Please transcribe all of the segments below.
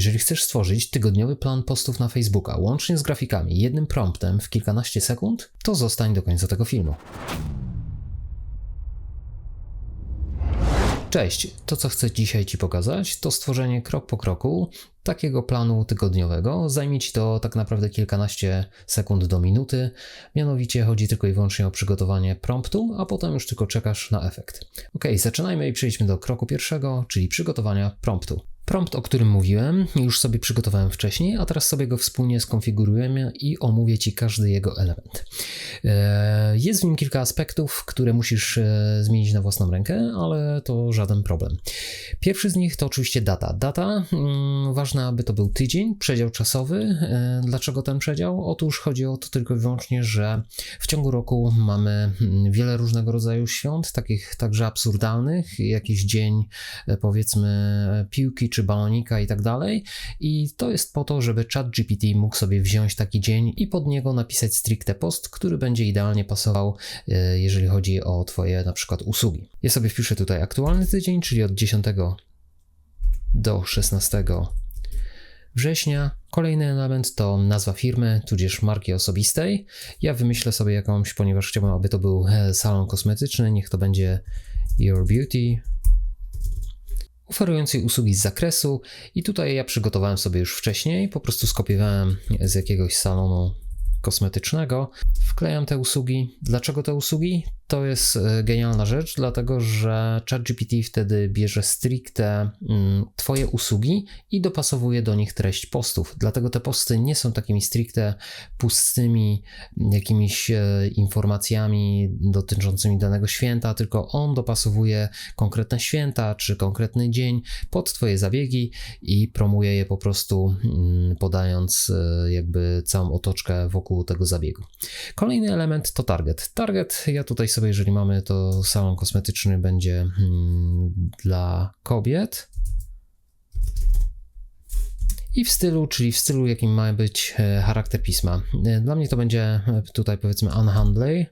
Jeżeli chcesz stworzyć tygodniowy plan postów na Facebooka, łącznie z grafikami, jednym promptem w kilkanaście sekund, to zostań do końca tego filmu. Cześć, to co chcę dzisiaj Ci pokazać, to stworzenie krok po kroku takiego planu tygodniowego. Zajmie Ci to tak naprawdę kilkanaście sekund do minuty. Mianowicie chodzi tylko i wyłącznie o przygotowanie promptu, a potem już tylko czekasz na efekt. Ok, zaczynajmy i przejdźmy do kroku pierwszego, czyli przygotowania promptu. Prompt, o którym mówiłem, już sobie przygotowałem wcześniej, a teraz sobie go wspólnie skonfigurujemy i omówię Ci każdy jego element. E, jest w nim kilka aspektów, które musisz e, zmienić na własną rękę, ale to żaden problem. Pierwszy z nich to oczywiście data. Data, mm, ważne, aby to był tydzień, przedział czasowy. E, dlaczego ten przedział? Otóż chodzi o to tylko i wyłącznie, że w ciągu roku mamy mm, wiele różnego rodzaju świąt, takich także absurdalnych, jakiś dzień, powiedzmy, piłki czy czy balonika i tak dalej. I to jest po to, żeby ChatGPT mógł sobie wziąć taki dzień i pod niego napisać stricte post, który będzie idealnie pasował, e, jeżeli chodzi o Twoje na przykład usługi. Ja sobie wpiszę tutaj aktualny tydzień, czyli od 10 do 16 września. Kolejny element to nazwa firmy, tudzież marki osobistej. Ja wymyślę sobie jakąś, ponieważ chciałbym, aby to był e, salon kosmetyczny. Niech to będzie Your Beauty oferującej usługi z zakresu i tutaj ja przygotowałem sobie już wcześniej, po prostu skopiowałem z jakiegoś salonu kosmetycznego, wklejam te usługi. Dlaczego te usługi? To jest e, genialna rzecz, dlatego że ChatGPT wtedy bierze stricte mm, Twoje usługi i dopasowuje do nich treść postów. Dlatego te posty nie są takimi stricte pustymi jakimiś e, informacjami dotyczącymi danego święta, tylko on dopasowuje konkretne święta czy konkretny dzień pod Twoje zabiegi i promuje je po prostu mm, podając e, jakby całą otoczkę wokół tego zabiegu. Kolejny element to target. Target, ja tutaj sobie, jeżeli mamy to salon kosmetyczny, będzie hmm, dla kobiet. I w stylu, czyli w stylu, jakim ma być e, charakter pisma. E, dla mnie to będzie e, tutaj powiedzmy unhandley.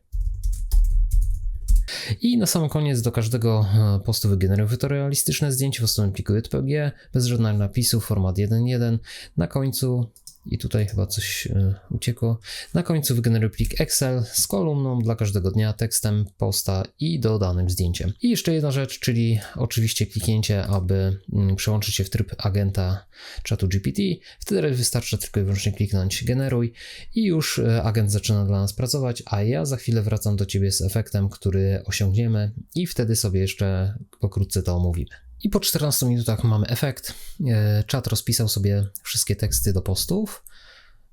I na sam koniec do każdego postu wygeneruję fotorealistyczne zdjęcie w osobnym pliku JPG, bez żadnych napisów, format 1.1. Na końcu i tutaj chyba coś e, uciekło. Na końcu wygeneruj plik Excel z kolumną dla każdego dnia, tekstem posta i dodanym zdjęciem. I jeszcze jedna rzecz, czyli oczywiście kliknięcie, aby mm, przełączyć się w tryb agenta czatu GPT. Wtedy wystarczy tylko i wyłącznie kliknąć generuj i już e, agent zaczyna dla nas pracować, a ja za chwilę wracam do Ciebie z efektem, który osiągniemy i wtedy sobie jeszcze pokrótce to omówimy. I po 14 minutach mamy efekt. E, czat rozpisał sobie wszystkie teksty do postów.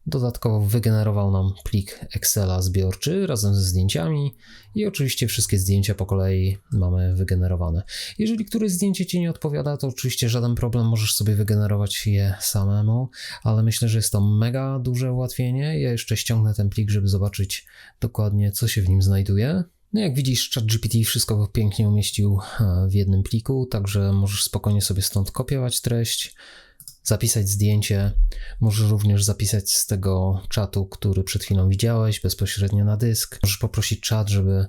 Dodatkowo wygenerował nam plik Excela zbiorczy razem ze zdjęciami i oczywiście wszystkie zdjęcia po kolei mamy wygenerowane. Jeżeli któreś zdjęcie Ci nie odpowiada, to oczywiście żaden problem, możesz sobie wygenerować je samemu, ale myślę, że jest to mega duże ułatwienie. Ja jeszcze ściągnę ten plik, żeby zobaczyć dokładnie, co się w nim znajduje. No jak widzisz, ChatGPT wszystko pięknie umieścił e, w jednym pliku, także możesz spokojnie sobie stąd kopiować treść, zapisać zdjęcie. Możesz również zapisać z tego czatu, który przed chwilą widziałeś, bezpośrednio na dysk. Możesz poprosić czat, żeby,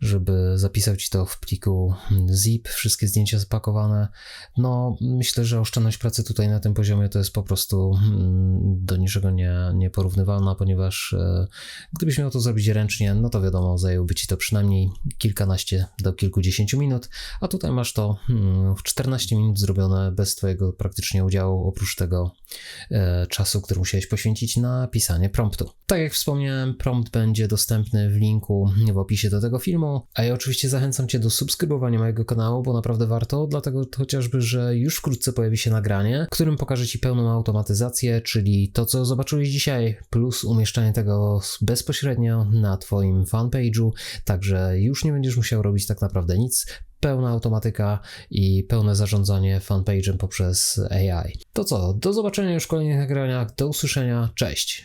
żeby zapisał ci to w pliku zip, wszystkie zdjęcia zapakowane. No, myślę, że oszczędność pracy tutaj na tym poziomie to jest po prostu mm, do niczego nie, nieporównywalna, ponieważ e, gdybyś miał to zrobić ręcznie, no to wiadomo, zajęłoby ci to przynajmniej kilkanaście do kilkudziesięciu minut, a tutaj masz to mm, w 14 minut zrobione bez twojego praktycznie udziału oprócz tego e, czasu, który musiałeś poświęcić na pisanie promptu. Tak jak wspomniałem, prompt będzie dostępny w linku w opisie do tego filmu, a ja oczywiście zachęcam Cię do subskrybowania mojego kanału, bo naprawdę warto, dlatego chociażby, że już wkrótce pojawi się nagranie, którym pokażę Ci pełną automatyzację, czyli to, co zobaczyłeś dzisiaj, plus umieszczanie tego bezpośrednio na Twoim fanpage'u, także już nie będziesz musiał robić tak naprawdę nic, pełna automatyka i pełne zarządzanie fanpage'em poprzez AI. To co, do zobaczenia już w kolejnych nagraniach, do usłyszenia, cześć!